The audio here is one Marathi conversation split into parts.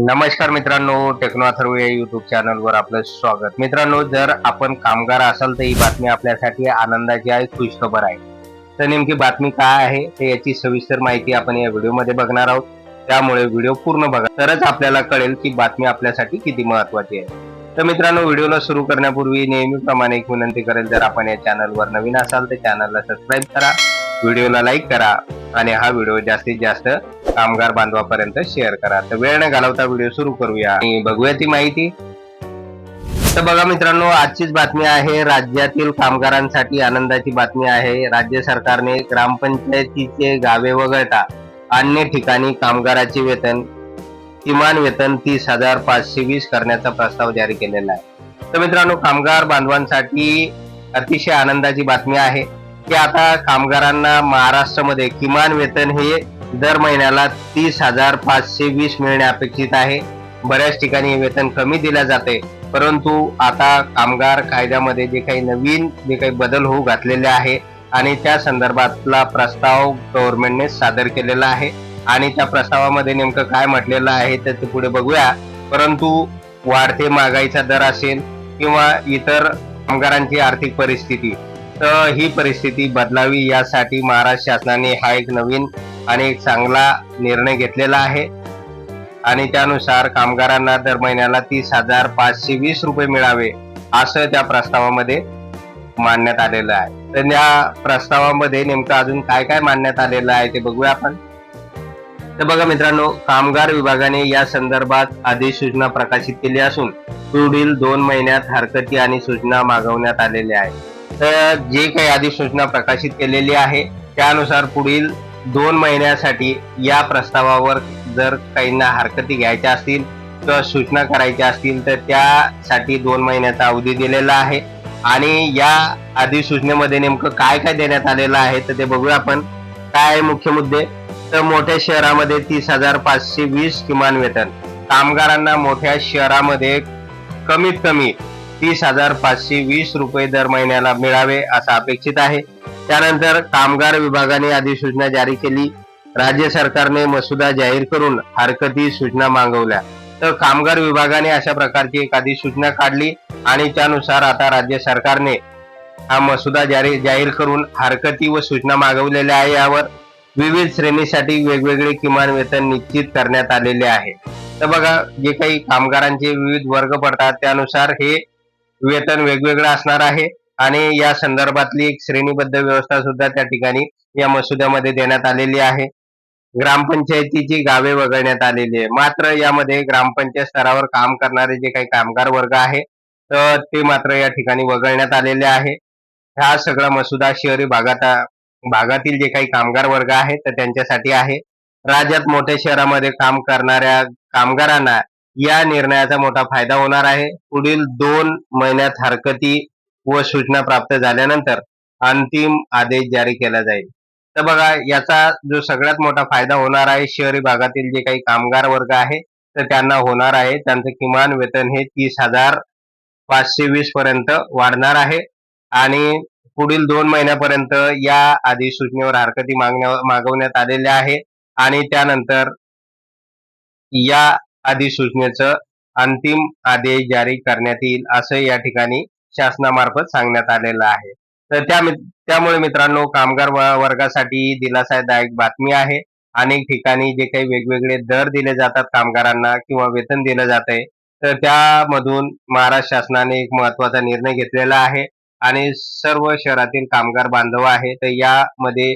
नमस्कार मित्रांनो टेक्नो अथर्व या युट्यूब चॅनलवर आपलं स्वागत. मित्रांनो जर आपण कामगार असाल तर ही बातमी आपल्यासाठी आनंदाची आहे खुशखबर आहे. तर नेमकी बातमी काय आहे तर याची सविस्तर माहिती आपण या व्हिडिओमध्ये बघणार आहोत. त्यामुळे व्हिडिओ पूर्ण बघा. तरच आपल्याला कळेल की बातमी आपल्यासाठी किती महत्वाची आहे. तर मित्रांनो व्हिडिओला सुरू करण्यापूर्वी नेहमीप्रमाणे एक विनंती करेल जर आपण या चॅनलवर नवीन असाल तर चॅनलला सबस्क्राईब करा. व्हिडिओला लाईक करा. आणि हा व्हिडिओ जास्तीत जास्त कामगार बांधवापर्यंत शेअर करा. तर वेळ न घालवता व्हिडिओ सुरू करूया. आणि बघूया ती माहिती. तर बघा मित्रांनो आजचीच बातमी आहे राज्यातील कामगारांसाठी आनंदाची बातमी आहे. राज्य सरकारने ग्रामपंचायतीचे गावे वगळता अन्य ठिकाणी कामगाराचे वेतन किमान वेतन तीस हजार पाचशे वीस करण्याचा प्रस्ताव जारी केलेला आहे. तर मित्रांनो कामगार बांधवांसाठी अतिशय आनंदाची बातमी आहे. की आता कामगारांना महाराष्ट्रामध्ये किमान वेतन हे दर महिन्याला तीस हजार पाचशे वीस मिळणे अपेक्षित आहे. बऱ्याच ठिकाणी वेतन कमी दिल्या जाते. परंतु आता कामगार कायद्यामध्ये जे काही नवीन जे काही बदल होऊ घातलेले आहे आणि त्या संदर्भातला प्रस्ताव गव्हर्नमेंटने सादर केलेला आहे. आणि त्या प्रस्तावामध्ये नेमकं काय म्हटलेलं आहे तर ते पुढे बघूया. परंतु वाढते महागाईचा दर असेल किंवा इतर कामगारांची आर्थिक परिस्थिती ही परिस्थिती बदलावी यासाठी महाराष्ट्र शासनाने हा एक नवीन आणि एक चांगला निर्णय घेतलेला आहे. आणि त्यानुसार कामगारांना दर महिन्याला तीस हजार पाचशे वीस रुपये मिळावे असं त्या प्रस्तावामध्ये मांडण्यात आलेलं आहे. तर या प्रस्तावामध्ये नेमकं अजून काय काय मांडण्यात आलेलं आहे ते बघूया आपण. तर बघा मित्रांनो कामगार विभागाने या संदर्भात अधिसूचना प्रकाशित केली असून पुढील दोन महिन्यात हरकती आणि सूचना मागवण्यात आलेल्या आहेत. जे काही अधिसूचना प्रकाशित केलेली आहे त्यानुसार पुढील दोन महिन्यासाठी या प्रस्तावावर जर काहींना हरकती घ्यायच्या असतील किंवा सूचना करायच्या असतील तर त्यासाठी दोन महिन्याचा अवधी दिलेला आहे. आणि या अधिसूचनेमध्ये नेमकं काय काय देण्यात आलेलं आहे तर ते बघूया आपण. काय आहे मुख्य मुद्दे? तर मोठ्या शहरामध्ये तीस हजार पाचशे वीस किमान वेतन. कामगारांना मोठ्या शहरामध्ये कमीत कमी तीस हजार पाचशे वीस रुपये दर महिन्याला मिळावे असं अपेक्षित आहे. त्यानंतर कामगार विभागाने अधिसूचना जारी केली. राज्य सरकारने मसुदा जाहीर करून हरकती सूचना मागवल्या. तर कामगार विभागाने अशा प्रकारची एक अधिसूचना काढली आणि त्यानुसार आता राज्य सरकारने हा मसुदा जारी जाहीर करून हरकती व सूचना मागवलेल्या आहे. यावर विविध श्रेणीसाठी वेगवेगळे किमान वेतन निश्चित करण्यात आलेले आहे. तर बघा जे काही कामगारांचे विविध वर्ग पडतात त्यानुसार हे वेतन वेगवेगळं असणार आहे. आणि या संदर्भातली एक श्रेणीबद्ध व्यवस्था सुद्धा त्या ठिकाणी या मसुद्यामध्ये देण्यात आलेली आहे. ग्रामपंचायतीची गावे वगळण्यात आलेली आहे. मात्र यामध्ये ग्रामपंचायत स्तरावर काम करणारे जे काही कामगार वर्ग आहे तर ते मात्र या ठिकाणी वगळण्यात आलेले आहे. हा सगळा मसुदा शहरी भागात भागातील जे काही कामगार वर्ग आहे तर त्यांच्यासाठी आहे. राज्यात मोठ्या शहरामध्ये काम करणाऱ्या कामगारांना या निर्णयाचा मोठा फायदा होणार आहे. पुढील दोन महिन्यात हरकती व सूचना प्राप्त झाल्यानंतर अंतिम आदेश जारी केला जाईल. तर बघा याचा जो सगळ्यात मोठा फायदा होणार आहे शहरी भागातील जे काही कामगार वर्ग आहे तर त्यांना होणार आहे. त्यांचं किमान वेतन हे तीस हजार पाचशे वीस पर्यंत वाढणार आहे. आणि पुढील दोन महिन्यापर्यंत या अधिसूचनेवर हरकती मागण्या मागवण्यात आलेल्या आहे. आणि त्यानंतर या अधिसूचनेचं अंतिम आदेश जारी करण्यात येईल असं या ठिकाणी शासनामार्फत सांगण्यात आलेलं आहे. तर त्या त्यामुळे मित्रांनो कामगार वर्गासाठी दिलासादायक बातमी आहे. अनेक ठिकाणी जे काही वेगवेगळे दर दिले जातात कामगारांना किंवा वेतन दिलं जात आहे तर त्यामधून महाराष्ट्र शासनाने एक महत्त्वाचा निर्णय घेतलेला आहे. आणि सर्व शहरातील कामगार बांधव आहे तर यामध्ये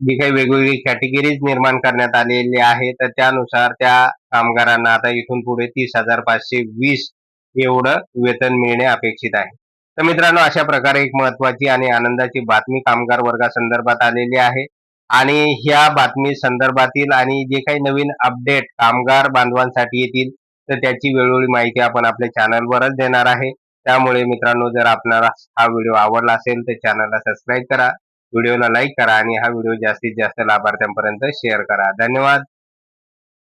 जी काही वेगवेगळी कॅटेगरीज निर्माण करण्यात आलेली आहे तर त्यानुसार त्या कामगारांना आता इथून पुढे तीस हजार पाचशे वीस एवढं वेतन मिळणे अपेक्षित आहे. तर मित्रांनो अशा प्रकारे एक महत्वाची आणि आनंदाची बातमी कामगार वर्गासंदर्भात आलेली आहे. आणि ह्या बातमी संदर्भातील आणि जे काही नवीन अपडेट कामगार बांधवांसाठी येतील तर त्याची वेळोवेळी माहिती आपण आपल्या चॅनलवरच देणार आहे. त्यामुळे मित्रांनो जर आपणाला हा व्हिडिओ आवडला असेल तर चॅनलला सबस्क्राईब करा. व्हिडिओला लाईक करा आणि हा व्हिडिओ जास्तीत जास्त लाभार्थ्यांपर्यंत शेअर करा. धन्यवाद.